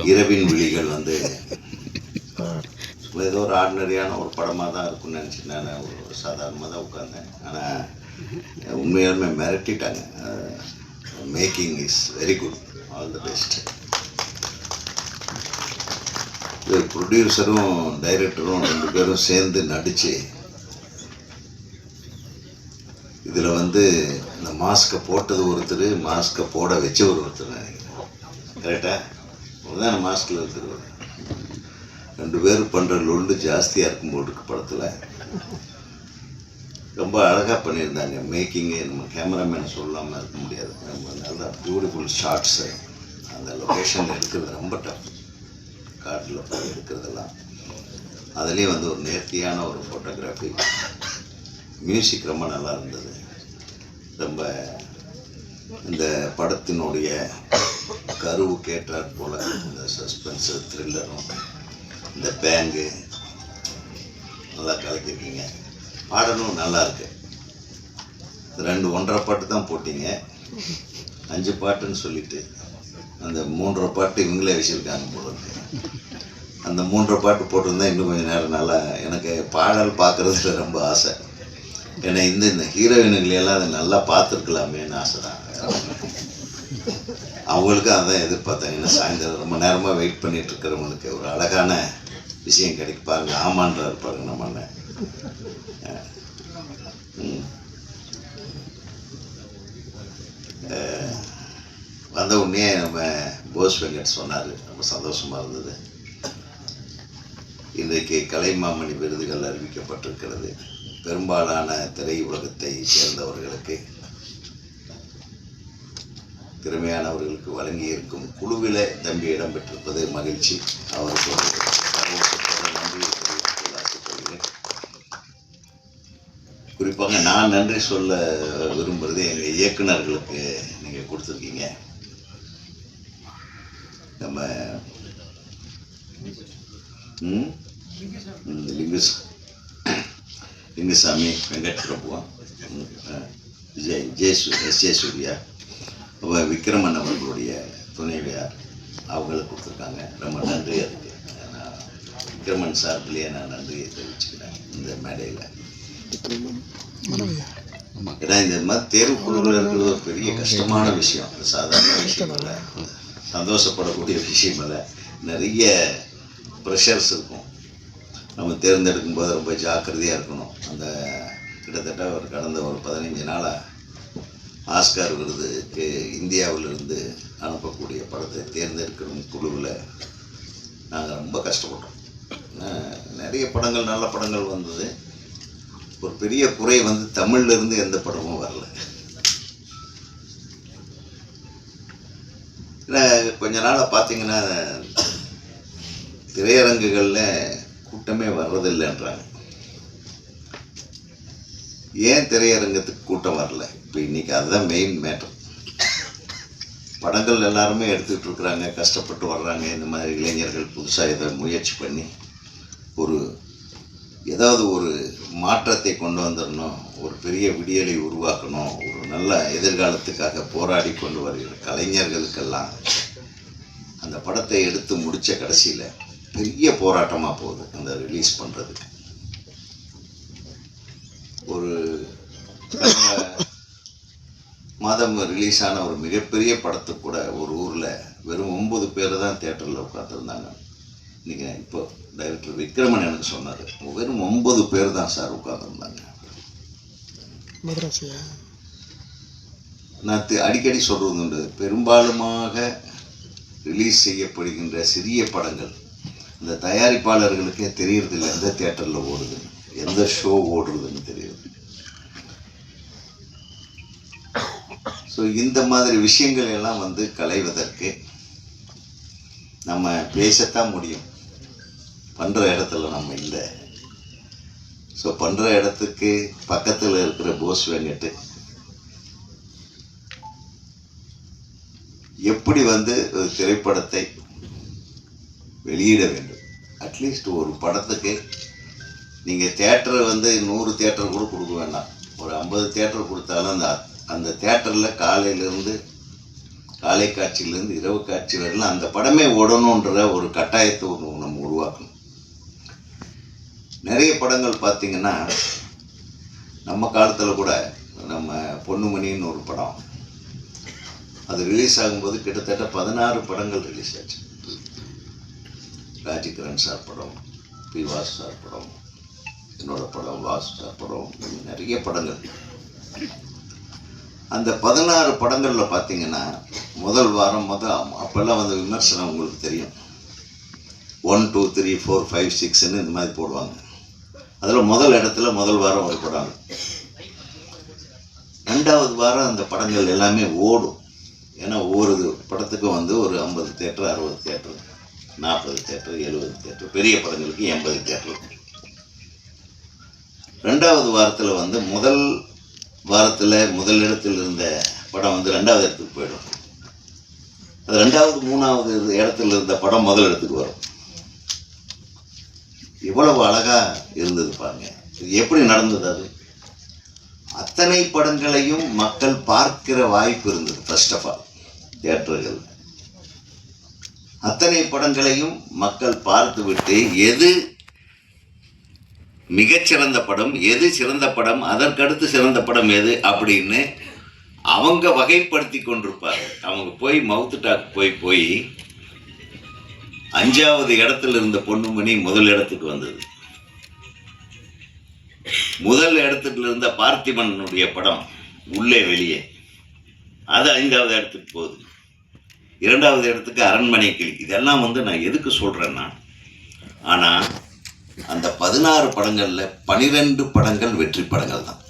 கஷ்டம். இரவின் விழிகள் வந்து ஏதோ ஒரு ஆர்டினரியான ஒரு படமாக தான் இருக்கும்னு நினச்சி நான் ஒரு சாதாரணமாக தான் உட்காந்தேன் ஆனால் உண்மையாலுமே மிரட்டிட்டாங்க. Making is very good all the best இது ப்ரொடியூசரும் டைரக்டரும் ரெண்டு பேரும் சேர்ந்து நடித்து இதில் வந்து இந்த மாஸ்க்கை போட்டது ஒருத்தர் மாஸ்க்கை போட வச்சவர் ஒருத்தர் நினைக்கிறேன். கரெக்டா அதுதான் மாஸ்கில் இருக்கிறது ரெண்டு பேரும் பண்ணுற லொண்டு ஜாஸ்தியாக இருக்கும் போல் இருக்கு படத்தில். ரொம்ப அழகாக பண்ணியிருந்தாங்க. மேக்கிங்கு நம்ம கேமராமேன் சொல்லாமல் இருக்க முடியாது. ரொம்ப நல்ல பியூட்டிஃபுல் ஷார்ட்ஸு அந்த லொக்கேஷனில் எடுக்கிறது ரொம்ப டஃப் காட்டில் போய் எடுக்கிறதெல்லாம். அதுலேயும் வந்து ஒரு நேர்த்தியான ஒரு ஃபோட்டோகிராஃபி மியூசிக் ரொம்ப நல்லா இருந்தது. ரொம்ப இந்த படத்தினுடைய கருவு கேட்டாற் போல இந்த சஸ்பென்ஸு த்ரில்லரும் இந்த பேங்கு நல்லா கலக்கிருக்கீங்க பாடலும் நல்லா இருக்கு. ரெண்டு ஒன்றரை பாட்டு தான் போட்டீங்க. அஞ்சு பாட்டுன்னு சொல்லிட்டு அந்த மூன்றரை பாட்டு இவங்களே வச்சுருக்காங்க போல அந்த மூன்றரை பாட்டு போட்டிருந்தா இன்னும் கொஞ்சம் நேரம் நல்லா எனக்கு பாடல் பார்க்குறதுல ரொம்ப ஆசை. ஏன்னா இந்த இந்த ஹீரோயினுங்களெல்லாம் அதை நல்லா பார்த்துருக்கலாமேன்னு ஆசை தான் அவங்களுக்கும் அதான் எதிர்பார்த்தாங்க ஏன்னா சாயந்தரம் ரொம்ப நேரமாக வெயிட் பண்ணிட்டு இருக்கிறவங்களுக்கு ஒரு அழகான விஷயம் கிடைக்கு பாருங்க ஆமான்றாரு பாருங்க நம்ம அண்ணன். வந்த உடனே நம்ம போஸ் வெங்கட் சொன்னார். ரொம்ப சந்தோஷமாக இருந்தது. இன்றைக்கு கலைமாமணி விருதுகள் அறிவிக்கப்பட்டிருக்கிறது. பெரும்பாலான திரை உலகத்தை சேர்ந்தவர்களுக்கு திறமையானவர்களுக்கு வழங்கியிருக்கும் குழுவில் தம்பி இடம் பெற்றிருப்பது மகிழ்ச்சி அவருக்கு நன்றி குறிப்பாக நான் நன்றி சொல்ல விரும்புகிறது எங்கள் இயக்குனர்களுக்கு நீங்கள் கொடுத்துருக்கீங்க. நம்ம ம்? ம், லிங்குஸ் லிங்குசாமி வெங்கட் பிரபுவா ம், விஜய் எஸ் ஜே சூர்யா விக்ரமன் அவர்களுடைய துணைவியார் அவங்களுக்கு கொடுத்துருக்காங்க. ரொம்ப நன்றி அதுக்கு. நான் விக்ரமன் சார்பிலேயே நான் நன்றியை தெரிவிச்சுக்கிறேன் இந்த மேடையில். ஏன்னா இந்த மாதிரி தேர்வுக்குழுவில் இருக்கிறது ஒரு பெரிய கஷ்டமான விஷயம். சாதாரண விஷயம் இல்லை. சந்தோஷப்படக்கூடிய விஷயம் இல்லை. நிறைய ப்ரெஷர்ஸ் இருக்கும். நம்ம தேர்ந்தெடுக்கும் போது ரொம்ப ஜாக்கிரதையாக இருக்கணும். அந்த கிட்டத்தட்ட ஒரு கடந்த ஒரு பதினஞ்சு நாளாக ஆஸ்கார் விருதுக்கு இந்தியாவிலிருந்து அனுப்பக்கூடிய படத்தை தேர்ந்தெடுக்கணும் குழுவில் நாங்கள் ரொம்ப கஷ்டப்பட்டோம். நிறைய படங்கள் நல்ல படங்கள் வந்தது. ஒரு பெரிய குறை வந்து தமிழ்லேருந்து எந்த படமும் வரல. ஏன்னா, கொஞ்ச நாளாக பார்த்தீங்கன்னா திரையரங்குகளில் கூட்டமே வர்றதில்லைன்றாங்க. ஏன் திரையரங்கத்துக்கு கூட்டம் வரல? இப்போ இன்றைக்கி அதுதான் மெயின் மேட்டர் படங்கள் எல்லாருமே எடுத்துக்கிட்டு இருக்கிறாங்க கஷ்டப்பட்டு வர்றாங்க. இந்த மாதிரி இளைஞர்கள் புதுசாக இதை முயற்சி பண்ணி ஒரு ஏதாவது ஒரு மாற்றத்தை கொண்டு வந்துடணும் ஒரு பெரிய விடியலை உருவாக்கணும் ஒரு நல்ல எதிர்காலத்துக்காக போராடி கொண்டு வருகிற கலைஞர்களுக்கெல்லாம் அந்த படத்தை எடுத்து முடித்த கடைசியில் பெரிய போராட்டமாக போகுது அந்த ரிலீஸ் பண்ணுறதுக்கு ஒரு மாதம் ரிலீஸ் ஆன ஒரு மிகப்பெரிய படத்துக்கு கூட ஒரு ஊரில் வெறும் ஒன்பது பேர் தான் தேட்டரில் உட்காந்துருந்தாங்க இன்னைக்கு இப்போ டைரக்டர் விக்ரமன் எனக்கு சொன்னார். வெறும் ஒன்பது பேர் தான் சார் உட்காந்துருந்தாங்க நான் அடிக்கடி சொல்கிறது உண்டு. பெரும்பாலுமாக ரிலீஸ் செய்யப்படுகின்ற சிறிய படங்கள் இந்த தயாரிப்பாளர்களுக்கே தெரியறதில்ல எந்த தேட்டரில் ஓடுதுன்னு எந்த ஷோ ஓடுறதுன்னு தெரியுது ஸோ இந்த மாதிரி விஷயங்கள் எல்லாம் வந்து களைவதற்கு நம்ம பேசத்தான் முடியும். பண்ணுற இடத்துல நம்ம இல்லை. ஸோ பண்ணுற இடத்துக்கு பக்கத்தில் இருக்கிற போஸ் வெங்கட்டு. எப்படி வந்து ஒரு திரைப்படத்தை வெளியிட வேண்டும்? அட்லீஸ்ட் ஒரு படத்துக்கு நீங்கள் தேட்டர் வந்து நூறு தேட்டர் கூட கொடுக்க வேண்டாம். ஒரு ஐம்பது தேட்டர் கொடுத்தாலும் அந்த அந்த தேட்டரில் காலையிலேருந்து காலை காட்சியிலேருந்து இரவு காட்சி வரலாம் அந்த படமே ஓடணுன்ற ஒரு கட்டாயத்தை ஒன்று நம்ம உருவாக்கணும். நிறைய படங்கள் பார்த்தீங்கன்னா நம்ம காலத்தில் கூட நம்ம பொன்னுமணின்னு ஒரு படம். அது ரிலீஸ் ஆகும்போது கிட்டத்தட்ட பதினாறு படங்கள் ரிலீஸ் ஆச்சு. ராஜகிரண் சார் படம் பி வாசு சார் படம் என்னோடய படம் வாசு சார் படம் நிறைய படங்கள். அந்த பதினாறு படங்களில் பார்த்தீங்கன்னா முதல் வாரம் முதல் அப்போல்லாம் வந்து விமர்சனம் உங்களுக்கு தெரியும். One two three four five சிக்ஸ்ன்னு இந்த மாதிரி போடுவாங்க. அதில் முதல் இடத்துல முதல் வாரம் ஒரு படம் ரெண்டாவது வாரம் அந்த படங்கள் எல்லாமே ஓடும். ஏன்னா ஒவ்வொரு படத்துக்கும் வந்து ஒரு ஐம்பது தேட்டர் அறுபது தேட்டர் நாற்பது தேட்டர் எழுபது தேட்டர் பெரிய படங்களுக்கு எண்பது தேட்டர். ரெண்டாவது வாரத்தில் வந்து முதல் வாரத்தில் முதல் இடத்தில் இருந்த படம் வந்து ரெண்டாவது இடத்துக்கு போயிடும். அது ரெண்டாவது மூணாவது இடத்துல இருந்த படம் முதல் இடத்துக்கு வரும். இவ்வளவு அழகா இருந்தது பாருங்க. இது எப்படி நடந்தது அது? அத்தனை படங்களையும் மக்கள் பார்க்கிற வாய்ப்பு இருந்தது ஃபர்ஸ்ட் ஆஃப் ஆல் தியேட்டர்கள். அத்தனை படங்களையும் மக்கள் பார்த்துவிட்டு எது மிகச்சிறந்த படம் எது சிறந்த படம் அதற்கடுத்து சிறந்த படம் எது அப்படின்னு அவங்க வகைப்படுத்தி கொண்டிருப்பாங்க. அவங்க போய் மவுத்து டாக் போய் போய் அஞ்சாவது இடத்துல இருந்த பொண்ணுமணி முதல் இடத்துக்கு வந்தது. முதல் இடத்துல இருந்த பார்த்திபனுடைய படம் உள்ளே வெளியே. அது ஐந்தாவது இடத்துக்கு போகுது. இரண்டாவது இடத்துக்கு அரண்மனை கிளி இதெல்லாம் வந்து நான் எதுக்கு சொல்கிறேன்னா ஆனால் அந்த பதினாறு படங்களில் பனிரெண்டு படங்கள் வெற்றி படங்கள் தான்.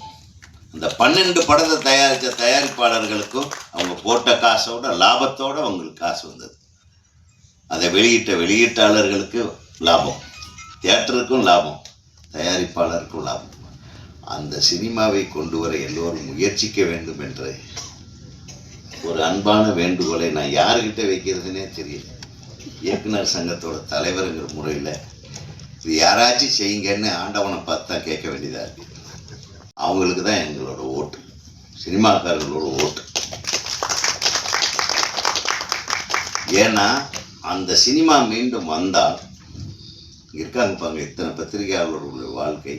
அந்த பன்னெண்டு படத்தை தயாரித்த தயாரிப்பாளர்களுக்கும் அவங்க போட்ட காசோட லாபத்தோட அவங்களுக்கு காசு வந்தது. அதை வெளியிட்ட வெளியீட்டாளர்களுக்கு லாபம். தியேட்டருக்கும் லாபம். தயாரிப்பாளருக்கும் லாபம். அந்த சினிமாவை கொண்டு வர எல்லோரும் முயற்சிக்க வேண்டும் என்ற ஒரு அன்பான வேண்டுகோளை நான் யாருக்கிட்ட வைக்கிறதுனே தெரியல. இயக்குனர் சங்கத்தோட தலைவருங்கிற முறையில் இது யாராச்சும் செய்யுங்கன்னு ஆண்டவனை பார்த்து தான் கேட்க வேண்டியதாக இருக்கு. அவங்களுக்கு தான் எங்களோட ஓட்டு. சினிமாக்காரர்களோட ஓட்டு. ஏன்னா அந்த சினிமா மீண்டும் வந்தால் இருக்காங்க பாருங்க இத்தனை பத்திரிகையாளர்களுடைய வாழ்க்கை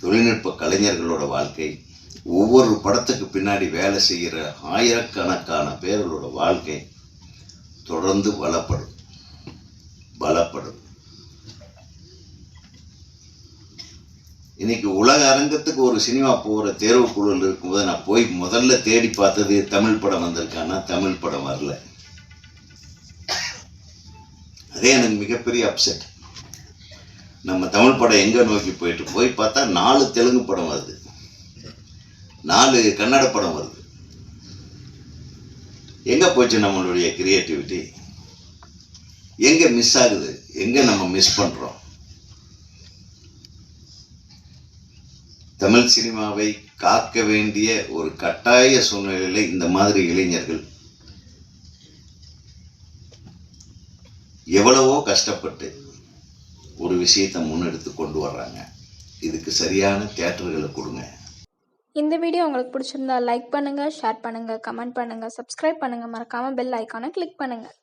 தொழில்நுட்ப கலைஞர்களோட வாழ்க்கை ஒவ்வொரு படத்துக்கு பின்னாடி வேலை செய்கிற ஆயிரக்கணக்கான பேர்களோட வாழ்க்கை தொடர்ந்து வளப்படும். பலப்படும் இன்னைக்கு உலக அரங்கத்துக்கு ஒரு சினிமா போகிற தேர்வு குழுவில் இருக்கும்போது நான் போய் முதல்ல தேடி பார்த்தது தமிழ் படம் வந்திருக்கான்னா தமிழ் படம் வரல. அதே எனக்கு மிகப்பெரிய அப்செட் நம்ம தமிழ் படம் எங்கே நோக்கி போயிட்டு போய் பார்த்தா நாலு தெலுங்கு படம் வருது. நாலு கன்னட படம் வருது. எங்கே போச்சு நம்மளுடைய கிரியேட்டிவிட்டி எங்கே மிஸ் ஆகுது? எங்கே நம்ம மிஸ் பண்ணுறோம் தமிழ் சினிமாவை காக்க வேண்டிய ஒரு கட்டாய சூழ்நிலையில் இந்த மாதிரி இளைஞர்கள் எவ்வளவோ கஷ்டப்பட்டு ஒரு விஷயத்தை முன்னெடுத்து கொண்டு வர்றாங்க. இதுக்கு சரியான தியேட்டர்களை கொடுங்க. இந்த வீடியோ உங்களுக்கு பிடிச்சிருந்தா லைக் பண்ணுங்கள் ஷேர் பண்ணுங்கள் கமெண்ட் பண்ணுங்கள் சப்ஸ்கிரைப் பண்ணுங்கள் மறக்காமல் பெல் ஐக்கானை கிளிக் பண்ணுங்கள்